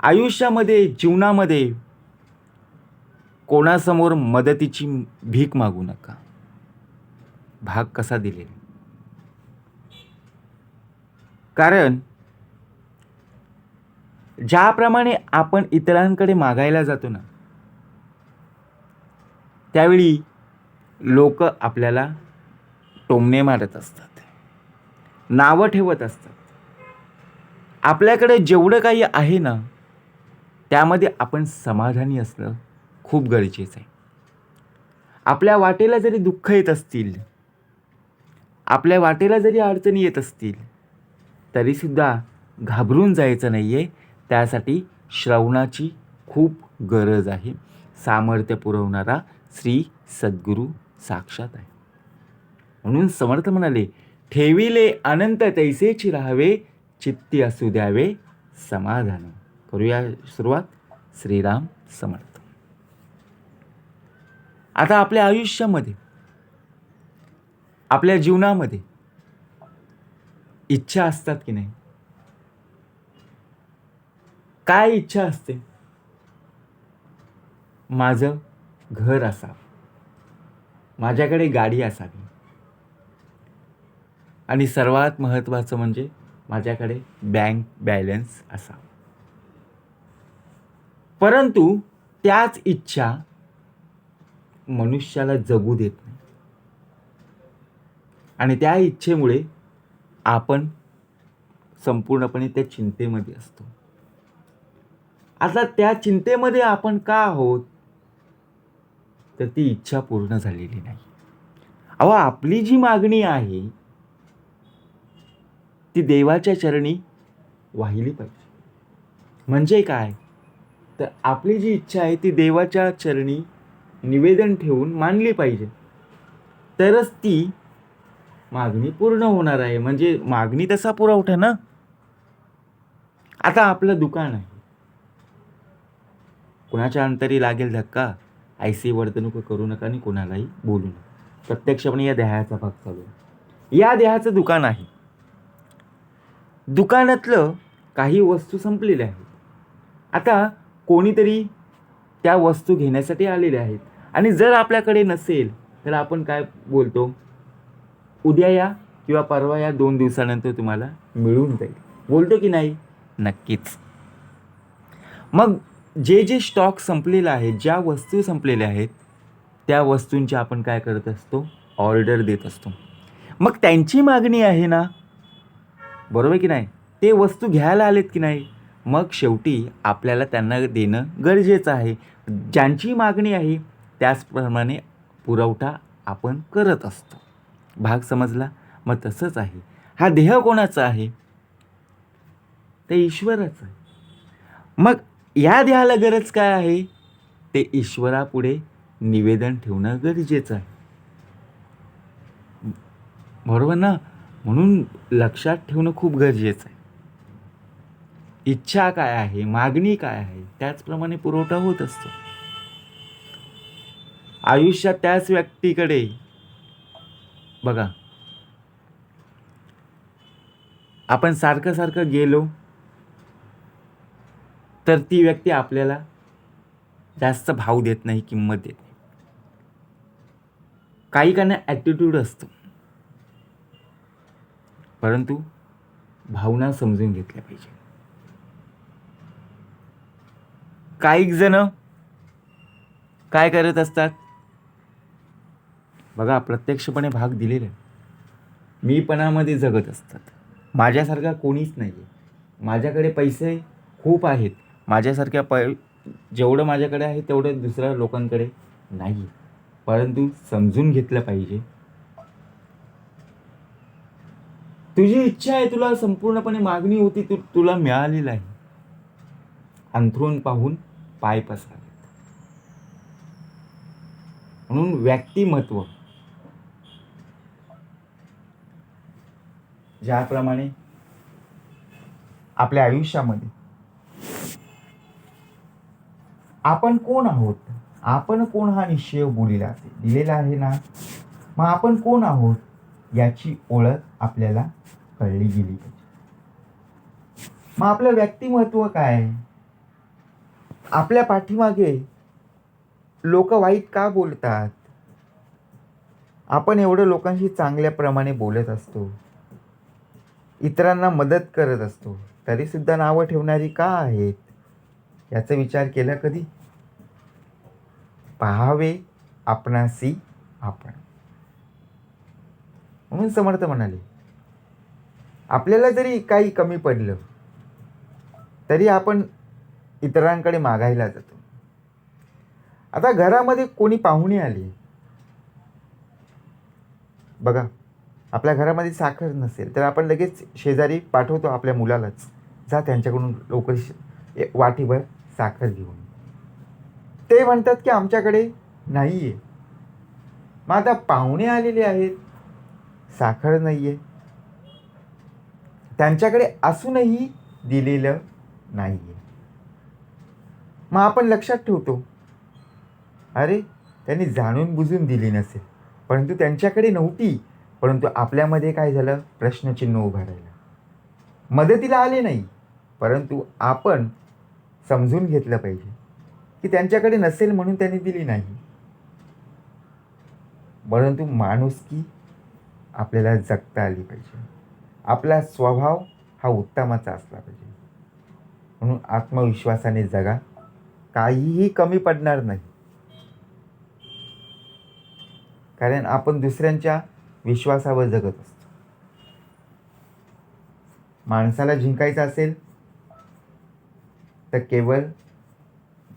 आयुष्यामध्ये जीवनामध्ये कोणासमोर मदतीची भीक मागू नका. भाग कसा दिलेला? कारण ज्याप्रमाणे आपण इतरांकडे मागायला जातो ना त्यावेळी लोक आपल्याला टोमणे मारत असतात. नावं ठेवत असतात. आपल्याकडे जेवढं काही आहे ना त्यामध्ये आपण समाधानी असणं खूप गरजेचं आहे. आपल्या वाटेला जरी दुःख येत असतील आपल्या वाटेला जरी अडचणी येत असतील तरीसुद्धा घाबरून जायचं नाही आहे त्यासाठी श्रवणाची खूप गरज आहे. सामर्थ्य पुरवणारा श्री सद्गुरू साक्षात आहे. म्हणून समर्थ म्हणाले ठेविले अनंत तैसेची राहावे चित्ती असू द्यावे समाधान. करूया सुरुवात. श्रीराम समर्थ. आता आपल्या आयुष्यामध्ये आपल्या जीवनामध्ये इच्छा असतात की नाही? काय इच्छा असते? माझं घर असावं. माझ्याकडे गाडी असावी. आणि सर्वात महत्त्वाचं म्हणजे माझ्याकडे बँक बॅलन्स असावा. परंतु त्याच इच्छा मनुष्याला जगू देत नाही. आणि त्या इच्छेमुळे आपण संपूर्णपणे त्या चिंतेमध्ये असतो. आता त्या चिंतेमध्ये आपण का आहोत? तर ती इच्छा पूर्ण झालेली नाही. अहो आपली जी मागणी आहे ती देवाच्या चरणी वाहिली पाहिजे. म्हणजे काय? तर आपली जी इच्छा आहे ती देवाच्या चरणी निवेदन ठेवून मानली पाहिजे. तरच ती मागणी पूर्ण होणार आहे. म्हणजे मागणी तसा पुरवठा ना? आता आपलं दुकान आहे. कुणाच्या अंतरी लागेल धक्का? ऐसी वर्तणूक करू नका आणि कोणालाही बोलू नका. प्रत्यक्षपणे या देहाचा भाग चालू आहे. या देहाचं दुकान आहे. दुकानातलं काही वस्तू संपलेल्या आहेत. आता कोणीतरी त्या वस्तू घेण्यासाठी आलेले आहेत. आणि जर आपल्याकडे नसेल तर आपण काय बोलतो? उद्या या किंवा परवा या दोन दिवसानंतर तुम्हाला मिळून जाईल. बोलतो की नाही? नक्कीच. मग जे जे स्टॉक संपलेला आहे ज्या वस्तू संपलेल्या आहेत त्या वस्तूंची आपण काय करत असतो? ऑर्डर देत असतो. मग त्यांची मागणी आहे ना? बरोबर की नाही? ते वस्तू घ्यायला आलेत की नाही? मग शेवटी आपल्याला त्यांना देणं गरजेचं आहे. ज्यांची मागणी आहे त्याचप्रमाणे पुरवठा आपण करत असतो. भाग समजला? मग तसंच आहे. हा देह कोणाचा आहे? ते ईश्वराचं आहे. मग या देहाला गरज काय आहे? ते ईश्वरापुढे निवेदन ठेवणं गरजेचं आहे. बरोबर ना? म्हणून लक्षात ठेवणं खूप गरजेचं आहे. इच्छा काय आहे मागणी काय आहे त्याचप्रमाणे पुरवठा होत असतो. आयुष्यात त्याच व्यक्तीकडे बघा. आपण सारखं सारखं गेलो तर ती व्यक्ती आपल्याला जास्त भाव देत नाही किंमत देत नाही. काही काना ॲटिट्यूड असतो. परंतु भावना समजून घेतल्या पाहिजे काही जण काय करत असतात? बघा प्रत्यक्षपणे भाग दिलेला आहे मीपणामध्ये जगत असतात. माझ्यासारखा कोणीच नाही आहे माझ्याकडे पैसे खूप आहेत. माझ्यासारख्या पै जेवढं माझ्याकडे आहे तेवढं दुसऱ्या लोकांकडे नाही परंतु समजून घेतलं पाहिजे. तुझी इच्छा आहे तुला संपूर्णपणे मागणी होती तू तुला मिळालेलं आहे. अंथरूण पाहून पाय पसरावेत म्हणून व्यक्तिमत्व. ज्याप्रमाणे आपल्या आयुष्यामध्ये आपण कोण आहोत? आपण कोण हा निश्चय बोलीला दिलेला आहे ना? मग आपण कोण आहोत? याची ओळख आपल्याला कळली गेली पाहिजे. मग आपलं व्यक्तिमत्व काय? आपल्या पाठीमागे लोक वाईट का बोलतात? आपण एवढं लोकांशी चांगल्याप्रमाणे बोलत असतो. इतरांना मदत करत असतो. तरीसुद्धा नावं ठेवणारी का आहेत? याचा विचार केला कधी? पहावे आपणासी आपण. म्हणून समर्थ म्हणाले आपल्याला जरी काही कमी पडलं तरी आपण इतरांकडे मागायला जातो. आता घरामध्ये कोणी पाहुणे आले? बघा आपल्या घरामध्ये साखर नसेल तर आपण लगेच शेजारी पाठवतो आपल्या मुलालाच. जा त्यांच्याकडून लवकर वाटीभर साखर घेऊन. ते म्हणतात की आमच्याकडे नाही आहे मग आता पाहुणे आलेले आहेत. साखर नाही आहे त्यांच्याकडे असूनही दिलेलं नाही आहे मग आपण लक्षात ठेवतो. अरे त्यांनी जाणून बुजून दिली नसेल. परंतु त्यांच्याकडे नव्हती. परंतु आपल्यामध्ये काय झालं? प्रश्नचिन्ह उभं राहिलं. मदतीला आले नाही. परंतु आपण समजून घेतलं पाहिजे की त्यांच्याकडे नसेल म्हणून त्यांनी दिली नाही. परंतु माणुसकी आपल्याला जगता आली पाहिजे. आपला स्वभाव हा उत्तमाचा असला पाहिजे. म्हणून आत्मविश्वासाने जगा. काहीही कमी पडणार नाही. कारण आपण दुसऱ्यांच्या विश्वासावर जगत असतो. माणसाला जिंकायचं असेल तर केवळ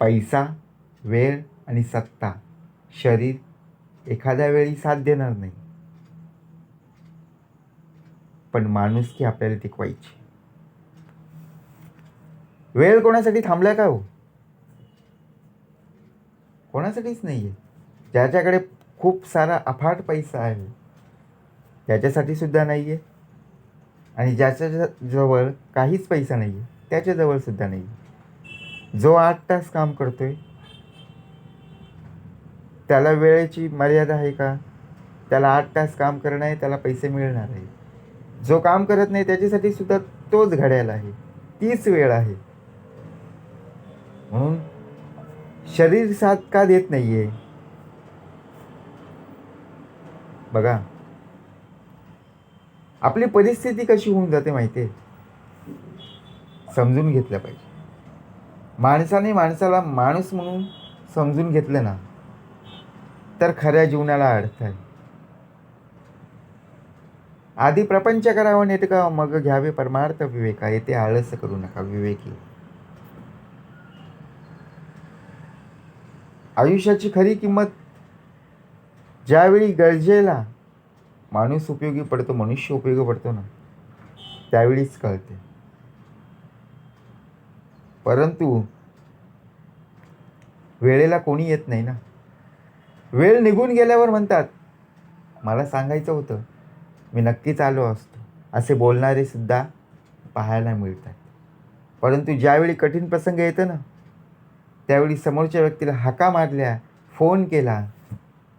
पैसा वेळ आणि सत्ता शरीर एखाद्या वेळी साथ देणार नाही. पण माणुसकी आपल्याला टिकवायची. वेळ कोणासाठी थांबलाय का हो? कोणासाठीच नाही आहे ज्याच्याकडे खूप सारा अफाट पैसा आहे त्याच्यासाठी सुद्धा नाही आहे आणि ज्याच्या ज- जवळ काहीच पैसा नाही आहे त्याच्याजवळसुद्धा नाही आहे जो आठ तास काम करतो आहे त्याला वेळेची मर्यादा आहे का? त्याला आठ तास काम करणं आहे त्याला पैसे मिळणार आहे. जो काम करत नाही त्याच्यासाठी सुद्धा तोच घड्याला आहे. तीच वेळ आहे. म्हणून शरीर साथ का देत नाहीये? बघा. आपली परिस्थिती कशी होऊन जाते माहिती आहे समजून घेतलं पाहिजे. माणसाने माणसाला माणूस म्हणून समजून घेतलं ना तर खऱ्या जीवनाला अर्थ आहे. आधी प्रपंच करावा नेटका मग घ्यावे परमार्थ विवेका येथे आळस करू नका विवेकी. आयुष्याची खरी किंमत ज्यावेळी गरजेला माणूस उपयोगी पडतो मनुष्य उपयोगी पडतो ना त्यावेळीच कळते. परंतु वेळेला कोणी येत नाही ना. वेळ निघून गेल्यावर म्हणतात मला सांगायचं होतं मी नक्कीच आलो असतो. असे बोलणारे सुद्धा पाहायला मिळतात. परंतु ज्यावेळी कठीण प्रसंग येतं ना त्यावेळी समोरच्या व्यक्तीला हाका मारल्या फोन केला.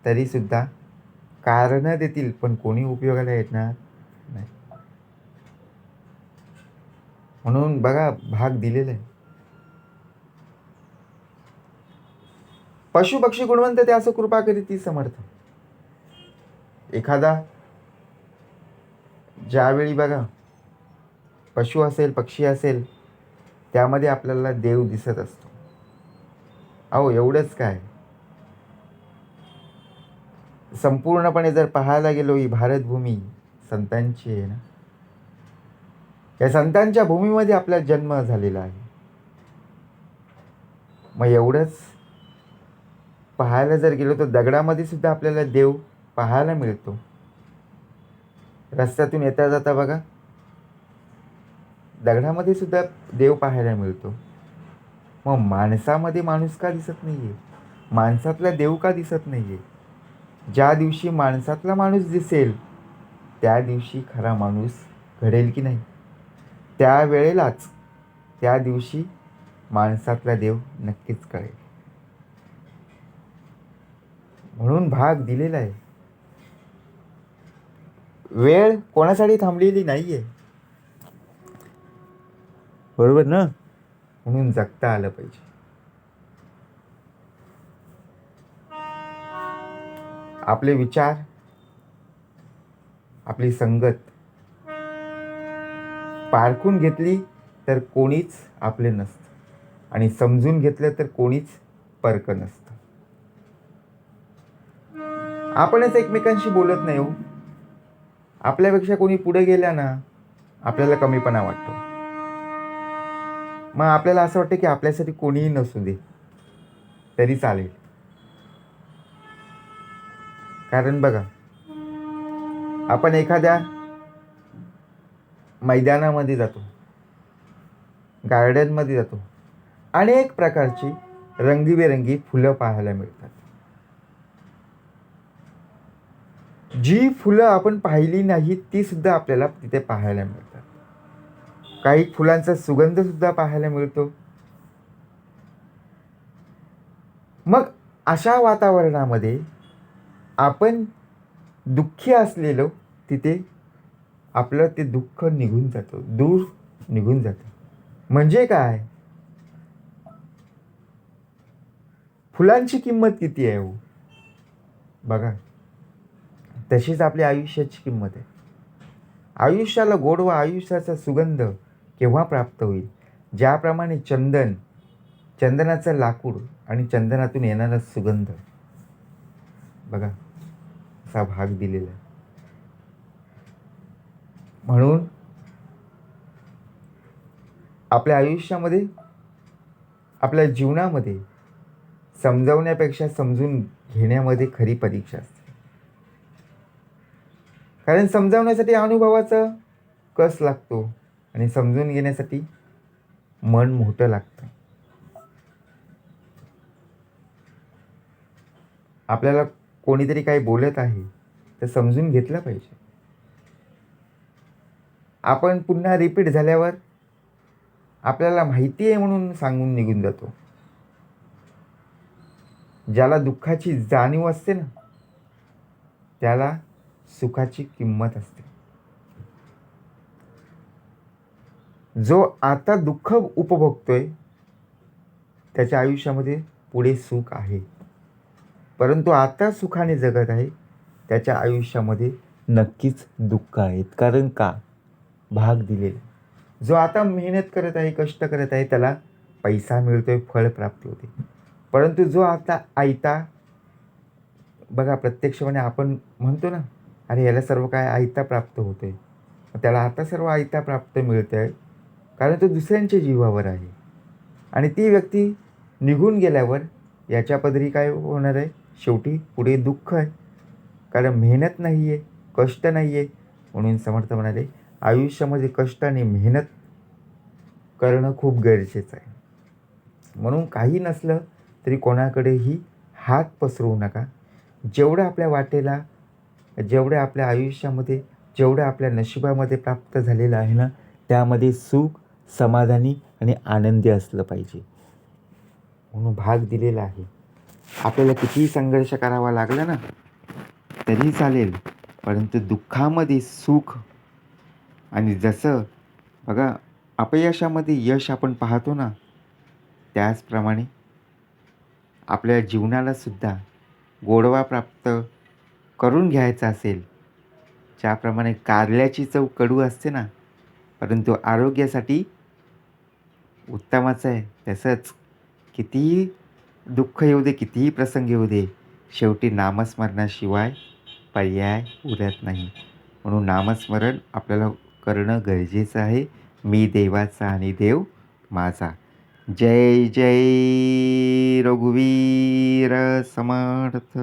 तरीसुद्धा कारणं देतील पण कोणी उपयोगाला येणार नाही. म्हणून बघा भाग दिलेला आहे. पशु पक्षी गुणवंत ते असं कृपा करीती समर्थ. एखादा ज्यावेळी बघा पशु असेल पक्षी असेल त्यामध्ये आपल्याला देव दिसत असतो. अहो एवढंच काय? संपूर्णपणे जर पाहायला गेलो ही भारतभूमी संतांची आहे ना? या संतांच्या भूमीमध्ये आपला जन्म झालेला आहे. मग एवढंच? पाहायला जर गेलो तर दगडामध्ये सुद्धा आपल्याला देव पाहायला मिळतो. रस्त्यातून येता जाता बघा. दगडामध्ये सुद्धा देव पाहायला मिळतो. मग माणसामध्ये माणूस का दिसत नाही आहे माणसातला देव का दिसत नाही आहे ज्या दिवशी माणसातला माणूस दिसेल त्या दिवशी खरा माणूस घडेल की नाही? त्या वेळेलाच त्या दिवशी माणसातला देव नक्कीच कळेल. म्हणून भाग दिलेला आहे. वेळ कोणासाठी थांबलेली नाही आहे बरोबर ना? म्हणून जगता आलं पाहिजे. आपले विचार आपली संगत पारखून घेतली तर कोणीच आपले नसतं आणि समजून घेतलं तर कोणीच परक नसतं. आपणच एकमेकांशी बोलत नाही हो. आपल्यापेक्षा कोणी पुढे गेल्या ना आपल्याला कमीपणा वाटतो. मग आपल्याला असं वाटतं की आपल्यासाठी कोणीही नसू दे. तरी चालेल. कारण बघा आपण एखाद्या मैदानामध्ये जातो गार्डनमध्ये जातो अनेक प्रकारची रंगीबेरंगी फुलं पाहायला मिळतात. जी फुलं आपण पाहिली नाहीत ती सुद्धा आपल्याला तिथे पाहायला मिळतात. काही फुलांचा सुगंध सुद्धा पाहायला मिळतो. मग अशा वातावरणामध्ये आपण दुःखी असलेलो तिथे आपलं ते दुःख निघून जातं दूर निघून जातं. म्हणजे काय? फुलांची किंमत किती आहे हो? बघा. तशीच आपल्या आयुष्याची किंमत आहे. आयुष्याला गोडवा आयुष्याचा सुगंध केव्हा प्राप्त होईल? ज्याप्रमाणे चंदन चंदनाचं लाकूड आणि चंदनातून येणारा सुगंध. बघा असा भाग दिलेला आहे. म्हणून आपल्या आयुष्यामध्ये आपल्या जीवनामध्ये समजावण्यापेक्षा समजून घेण्यामध्ये खरी परीक्षा असते. कारण समजावण्यासाठी अनुभवाचा कस लागतो? आणि समजून घेण्यासाठी मन मोठं लागतं. आपल्याला कोणीतरी काही बोलत आहे तर समजून घेतलं पाहिजे. आपण पुन्हा रिपीट झाल्यावर आपल्याला माहिती आहे म्हणून सांगून निघून जातो. ज्याला दुःखाची जाणीव असते ना त्याला सुखाची किंमत असते. जो आता दुःख उपभोगतोय त्याच्या आयुष्यामध्ये पुढे सुख आहे. परंतु आता सुखाने जगत आहे त्याच्या आयुष्यामध्ये नक्कीच दुःख आहेत. कारण का? भाग दिलेला. जो आता मेहनत करत आहे कष्ट करत आहे त्याला पैसा मिळतोय फळ प्राप्त होते. परंतु जो आता आयता बघा प्रत्यक्षपणे आपण म्हणतो ना अरे याला सर्व काय आयता प्राप्त होतोय. त्याला आता सर्व आयता प्राप्त मिळते आहे कारण तो दुसऱ्यांच्या जीवावर आहे. आणि ती व्यक्ती निघून गेल्यावर याच्या पदरी काय होणार आहे? शेवटी पुढे दुःख आहे. कारण मेहनत नाही आहे कष्ट नाही आहे म्हणून समर्थ म्हणाले आयुष्यामध्ये कष्ट आणि मेहनत करणं खूप गरजेचं आहे. म्हणून काही नसलं तरी कोणाकडेही हात पसरवू नका. जेवढं आपल्या वाटेला जेवढं आपल्या आयुष्यामध्ये जेवढं आपल्या नशिबामध्ये प्राप्त झालेलं आहे ना त्यामध्ये सुख समाधानी आणि आनंदी असलं पाहिजे. म्हणून भाग दिलेला आहे. आपल्याला कितीही संघर्ष करावा लागला ना तरी चालेल. परंतु दुःखामध्ये सुख आणि जसं बघा अपयशामध्ये यश आपण पाहतो ना त्याचप्रमाणे आपल्या जीवनालासुद्धा गोडवा प्राप्त करून घ्यायचा असेल ज्याप्रमाणे कारल्याची चव कडू असते ना परंतु आरोग्यासाठी उत्तमच आहे. तसंच कितीही दुःख येऊ दे कितीही प्रसंग येऊ दे शेवटी नामस्मरणाशिवाय पर्याय उरत नाही. म्हणून नामस्मरण आपल्याला करणं गरजेचं आहे. मी देवाचा आणि देव माझा. जय जय रघुवीर समर्थ.